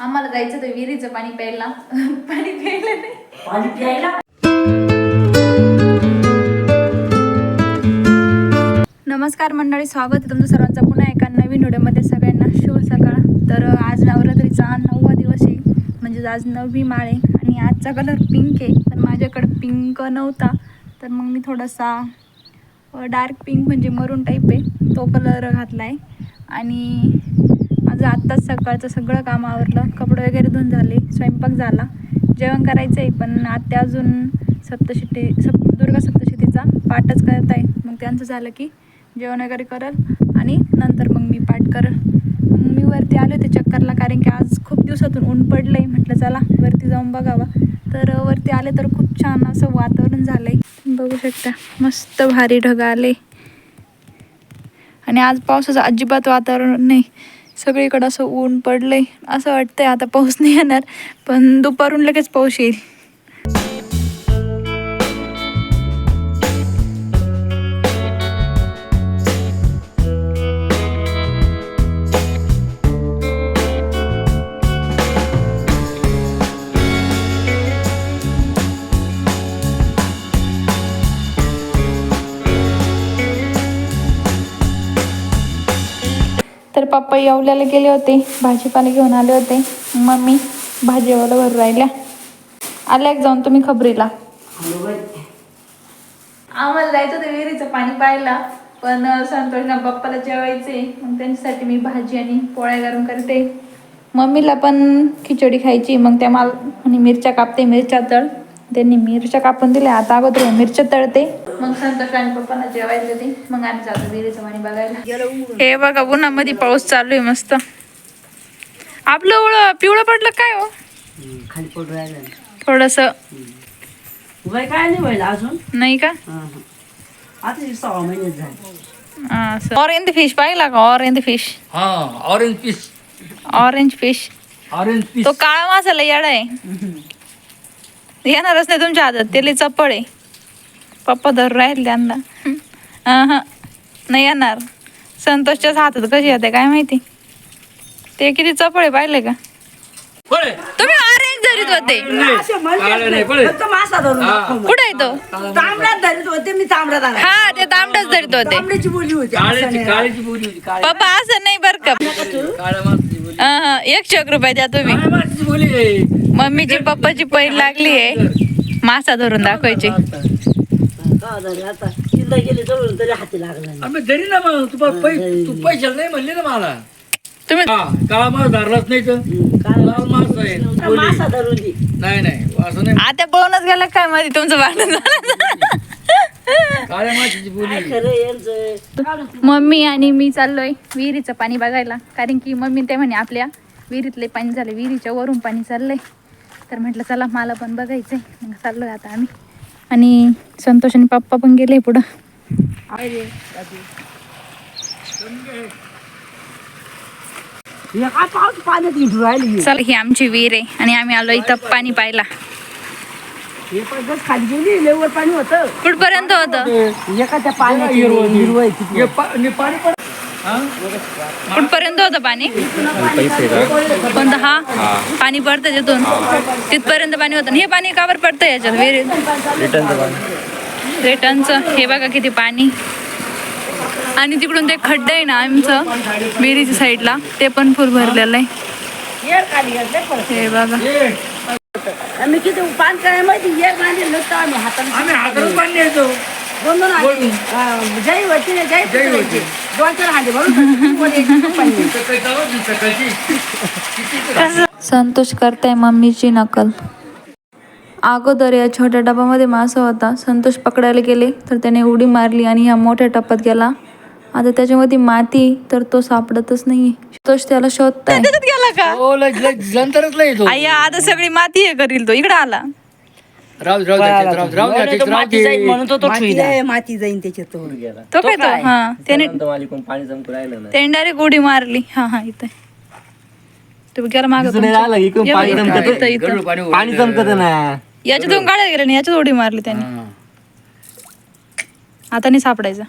आम्हाला जायचं तर विहिरीचं पाणी प्यायला. पाणी प्यायला नाही. पाणी प्यायला? नमस्कार मंडळी स्वागत आहे तुमचं सर्वांचं. पुन्हा एका नवीन व्हिडिओमध्ये सगळ्यांना शुभ सकाळ. तर आज नवरात्रीचा नववा दिवस आहे. म्हणजे आज नववी माळ आहे. आणि आजचा कलर पिंक आहे. पण माझ्याकडे पिंक नव्हता. तर मग मी थोडासा डार्क पिंक म्हणजे मरून टाईप आहे. तो कलर घातला आहे आणि माझं आत्ताच सकाळचं सगळं काम आवरलं कपडे वगैरे धुवून झाले स्वयंपाक झाला. जेवण करायचं आहे पण आत्या अजून सप्तशती सप दुर्गा सप्तशतीचा पाठच करत आहे. मग त्यांचं झालं की जेवण वगैरे करल आणि नंतर मग मी पाठ करल. मग मी वरती आले होते चक्करला कारण की आज खूप दिवसातून ऊन पडलं आहे म्हटलं चला वरती जाऊन बघावा. तर वरती आले तर खूप छान असं वातावरण झालं आहे बघू शकता मस्त भारी ढग आले आणि आज पावसाचं अजिबात वातावरण नाही. सगळीकडं असं ऊन पडलं आहे असं वाटतंय आता पाऊस नाही येणार पण दुपारून लगेच पाऊस येईल. पप्पा येवल्याला गेले होते. भाजीपाला घेऊन आले होते. मम्मी भाजीवाला भरू राहिल्या. आल्या जाऊन तुम्ही खबरीला. आम्हाला जायचं होतं विहिरीचं पाणी पाहायला पण संतोषना पप्पाला जेवायचे मग त्यांच्यासाठी मी भाजी आणि पोळ्या गरम करते. मम्मीला पण खिचडी खायची. मग त्या माल आणि मिरच्या कापते मिरच्या तळ. त्यांनी मिरच्या कापून दिल्या. आता अगोदर मिरच्या तळते. मग संतोष आणि पप्पांना जेवायला देते. मग आम्ही जातो विहिरीचं पाणी बघायला. हे बघा उन्हामध्ये पाऊस चालू आहे मस्त. आपलं ओळ पिवळं पडलं काय हो? खाली पडू राहिलं थोडस काय नाही व्हायला अजून? नाही का. आता सहा महिन्यात झाले. ऑरेंज फिश पाहिला का? ऑरेंज फिश हा orange piece orange fish orange piece तो काळा मसाला येडा आहे. येणारच नाही तुमच्या हातात ते लई चप्पड आहे. पप्पा धर राहील त्यांना. नाही येणार. संतोषच्याच हातात कशी येते काय माहिती? ते किती चपळ आहे पाहिले का? तुम्ही होते मग. कुठे आहे तो? तांबड्यात धरीत होते मी तांबड्यात आला हा ते तांबडाच धरीत होते. बोली पप्पा असं नाही बर का. अहं. एक शक रुपये द्या तुम्ही. मम्मीची पप्पाची पैल लागली आहे. मासा धरून दाखवायची. का धरी आता किल्ला गेली जवळ तरी हाती लागला तू पैशाला नाही म्हणले ना मला. तुम्ही काळा मास धरलाच नाही तर? लाल मास आहे तर बोली. मासा धरून दे. नाही नाही असं नाही. आता पळूनच गेला काय मध्ये तुमचं भांडण झालं काळ्या माशाची बोली. काय खरं यांचं? मम्मी आणि मी चाललोय विहिरीचं पाणी बघायला. कारण की मम्मी ते म्हणे आपल्या विहिरीतले पाणी झालं विहिरीच्या वरून पाणी चाललंय. तर म्हटलं चला मला पण बघायचंय. मग चाललोय आता आम्ही. आणि संतोष आणि पप्पा पण गेले पुढं. काय पाऊस पाण्यात इथून राहिली चला ही आमची विहीर आहे आणि आम्ही आलो इथं पाणी हे खाली गेली लेवर पाणी होतं. कुठपर्यंत होतं? एका त्या पाण्याची हिरवळ, हिरवळ आहे. किती. हे पा- पाणी पण हा? कुठपर्यंत होतं पाणी? कोणतं? हा? पाणी पडतं तिथून. तिथपर्यंत पाणी होतं. आणि हे पाणी कावर पडतं याच्यात? विहिरीत रिटर्नचं हे बघा किती पाणी. आणि तिकडून ते खड्डे आहे ना आमचं विहिरीच्या साईडला ते पण फुल भरलेलं आहे. हे बघा. आम्ही किती पान काय माहिती बांधले नसतं आम्ही हाताने आम्ही हातानं दोन दोन हांडे जय जय. दोन चार हांडे संतोष करताय मम्मीची नकल. अगोदर या छोट्या डब्यामध्ये मासा होता. संतोष पकडायला गेले तर त्याने उडी मारली आणि ह्या मोठ्या टप्प्यात गेला. आता त्याच्यामध्ये माती तर तो सापडतच नाही संतोष त्याला शोधताय. गेला का? हो लय लय नंतरच लय येतो. आया आता सगळी माती हे करील तो. इकडे आला. राहू म्हणून तो. राहू माती जाईल दे. म्हणून तो तो ठुईला. माती जाईन त्याच्यात तो. तो काय तो? हा त्याने मालिकून पाणी चमकू राहिलं ना त्याने डायरेक्ट उडी मारली. हा हा इथे. तू गेला माग दिसून नाही राहिलं, इकडून पाणी चमकत गडूळ पाणी पाणी ओढलं. चमकत ना याच्यातून काढायला गेला आणि याच्यात उडी मारली त्याने. आता नाही सापडायचा.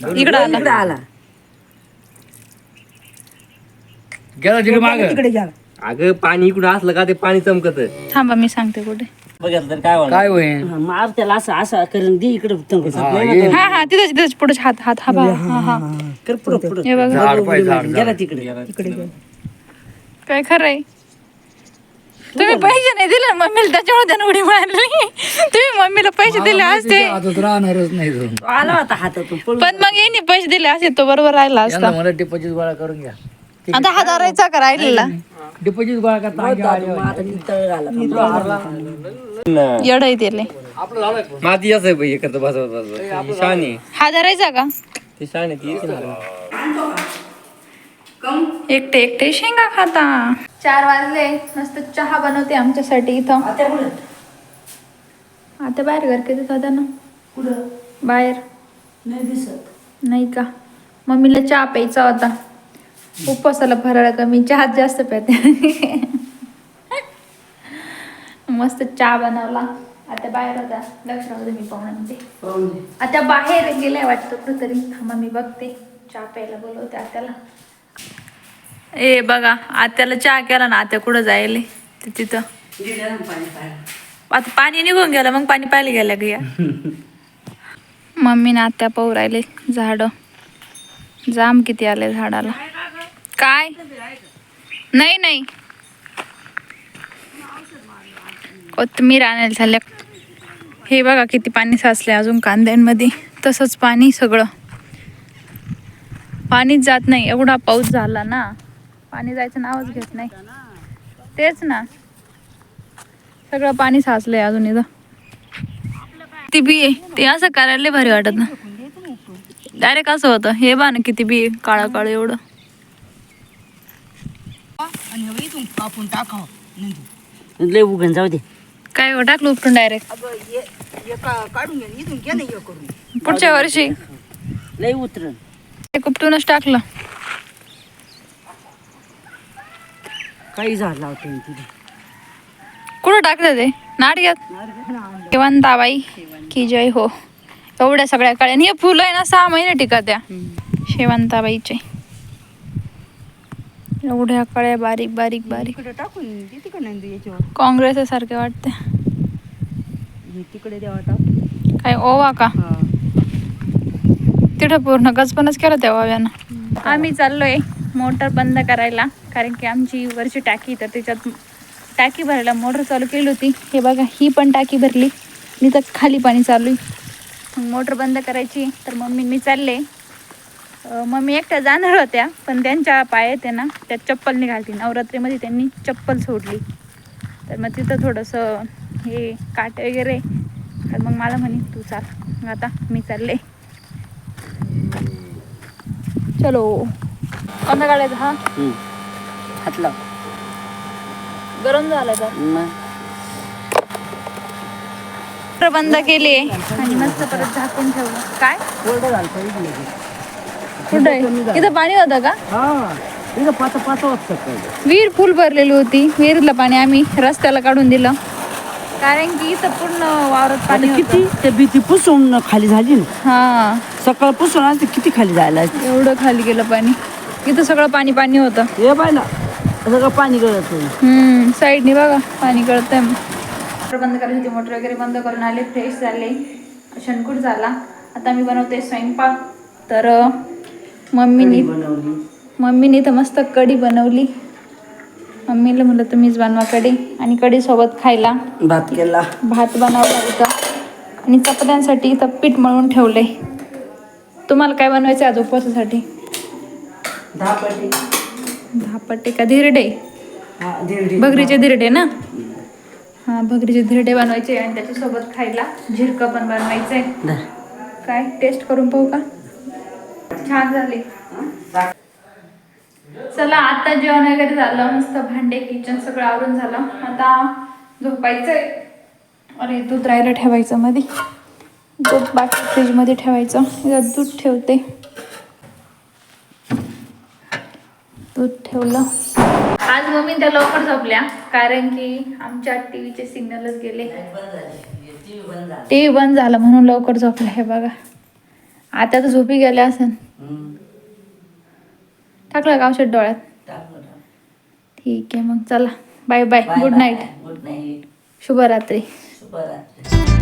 इकडे आला. इकडे आला. गेला तिकडे माग. तिकडे गेला. अगं पाणी इकडून असलं का ते पाणी चमकत? थांबा मी सांगते कुठे. बघितलं तर काय होणार? काय होईल? हा, मग आज त्याला असं असं करून दे इकडे हे हा हा तिथेच तिथेच पुढे हात हात हा हा हा कर पुढं पुढं. हे बघा. झाड पाय झाड गेला तिकडे. तिकडे गेला. काय खरंय तुम्ही पैसे नाही दिले ना मम्मीला त्याच्यामुळे त्यानं उडी मारली. तुम्ही मम्मीला पैसे दिले असते. राहणारच नाही तो. तो आला होता हातातून पळून पण मग यांनी पैसे दिले असते तो बरोबर राहिला असता. मला डिपॉझिट गोळा करून घ्या. आता हा धरायचा का राहिलेला? डिपॉझिट गोळा करता आपलं झालं माती असं बाई एकत्र बस बस बस. शाने हा धरायचा का? ती शाने ती येते ना. एकटे एकटे शेंगा खाता. चार वाजले. मस्त चहा बनवते आमच्यासाठी इथं. आता बाहेर घर किती होत्या ना. कुठं? बाहेर. नाही दिसत. नाही का? मम्मीला चहा प्यायचा होता. उपवासाला फराळ कमी चहात जास्त प्याते. मस्त चहा बनवला. आता बाहेर होता. लक्ष राहू मी दे. आता बाहेर गेलाय वाटतं कुठंतरी. थांबा मी बघते. चहा प्यायला बोलवते आत्याला. ए बघा आत्याला चहा केला ना आत्या कुठं जायले? ते तिथं. आता पाणी निघून गेलं मग पाणी पाहायला की गया मम्मी ना आत्या पवरायले राहिले झाड. जाम किती आले झाडाला. काय? नाही नाही. कोथमीर आणायला झाल्या. हे बघा किती पाणी साचले अजून कांद्यांमध्ये. तसंच पाणी सगळं. पाणीच जात नाही एवढा पाऊस झाला ना. पाणी जायचं नावच घेत नाही. तेच ना. सगळं पाणी साचलंय अजून इथं. ती बी ते असं करायला भारी वाटत ना. डायरेक्ट असं होतं. हे बा ना किती बी काळं काळं एवढं. लय जाऊ दे. काय हो, टाकलं उपटून डायरेक्ट पुढच्या वर्षी. लय उतरण उपटूनच टाकलं. काही झाड लावतो मी तिथे. कुठं टाकलं ते? नाटकात शेवंताबाई की जय हो. एवढ्या सगळ्या कळ्या. आणि हे फुलं आहे ना सहा महिने टिकत त्या. शेवंताबाईचे. एवढ्या कळ्या बारीक बारीक बारीक. टाकून याच्यावर. काँग्रेस सारखे वाटते. हे तिकडे द्यावा टाकून काय ओवा का? हा. तिथं पूर्ण गचपणच केलं त्या वाव्यानं आम्ही चाललोय मोटर बंद करायला. कारण की आमची वरची टाकी तर त्याच्यात टाकी भरायला मोटर चालू केली होती. हे बघा ही पण टाकी भरली. मी तर खाली पाणी चालू आहे. मग मोटर बंद करायची. तर मम्मी मी चालले. मम्मी एकट्या जाणार होत्या पण त्यांच्या पाय आहे ना त्यात चप्पल निघालती. नवरात्रीमध्ये त्यांनी चप्पल सोडली. तर मग तिथं थोडंसं हे काट वगैरे. तर मग मला म्हणे तू चाल. मग आता मी चालले. चलो. कोणता काढायचा हा हात लाव गरम झाला मग. मोटर बंद केली? आणि मस्त परत झाकून ठेवलं. काय? कोरडं. कुठं? इथं पाणी होतं का? हा इथं पाता होत सकाळी विहीर फुल भरलेली होती. विहिरीतलं पाणी आम्ही रस्त्याला काढून दिलं. कारण की इथं पूर्ण वावरात पाणी आता. किती ते भीती पुसून खाली झाली ना? हा. सकाळ पुसून आज ते किती खाली जायला. एवढं खाली गेलं पाणी. इथं सगळं पाणी पाणी होतं. हे पाहिला सगळं पाणी गळत होतं. हम्म साईडने बघा पाणी गळतंय. मोटर बंद करायची होती मोटर वगैरे बंद करून आले फ्रेश झाले. शनकूट झाला. आता मी बनवते स्वयंपाक. तर मम्मीनी बनवली. मम्मीने तर मस्त कढी बनवली. मम्मीला म्हणलं तुम्हीच बनवा कढी. आणि कढी सोबत खायला. भात केला. भात बनवला इथं. आणि चपात्यांसाठी इथं पीठ मळून ठेवले तुम्हाला काय बनवायचं आहे आज उपवासासाठी? दहा पाटी धापटे का? धिरडे? हा भगरीचे धिरडे ना? हां भगरीचे धिरडे बनवायचे आणि त्याच्यासोबत खायला झिरकं पण बनवायचंय. धर. काय? टेस्ट करून पाहू का? छान झाले. चला आता जेवण वगैरे झालं. मस्त भांडे किचन सगळं आवरून झालं. आता झोपायचंय. अरे दूध राहायला ठेवायचं मध्ये दूध बाकी फ्रीजमध्ये ठेवायचं. दूध ठेवते. दूध ठेवलं. आज मम्मी त्या लवकर झोपल्या कारण की आमच्या टीव्हीचे सिग्नलच गेले. टीव्ही बंद झाला म्हणून लवकर झोपल्या हे बघा. आता तर झोपी गेल्या असेल. टाकलं का औषध डोळ्यात. ठीक आहे मग चला. Bye bye good night good night शुभरात्री. शुभरात्री.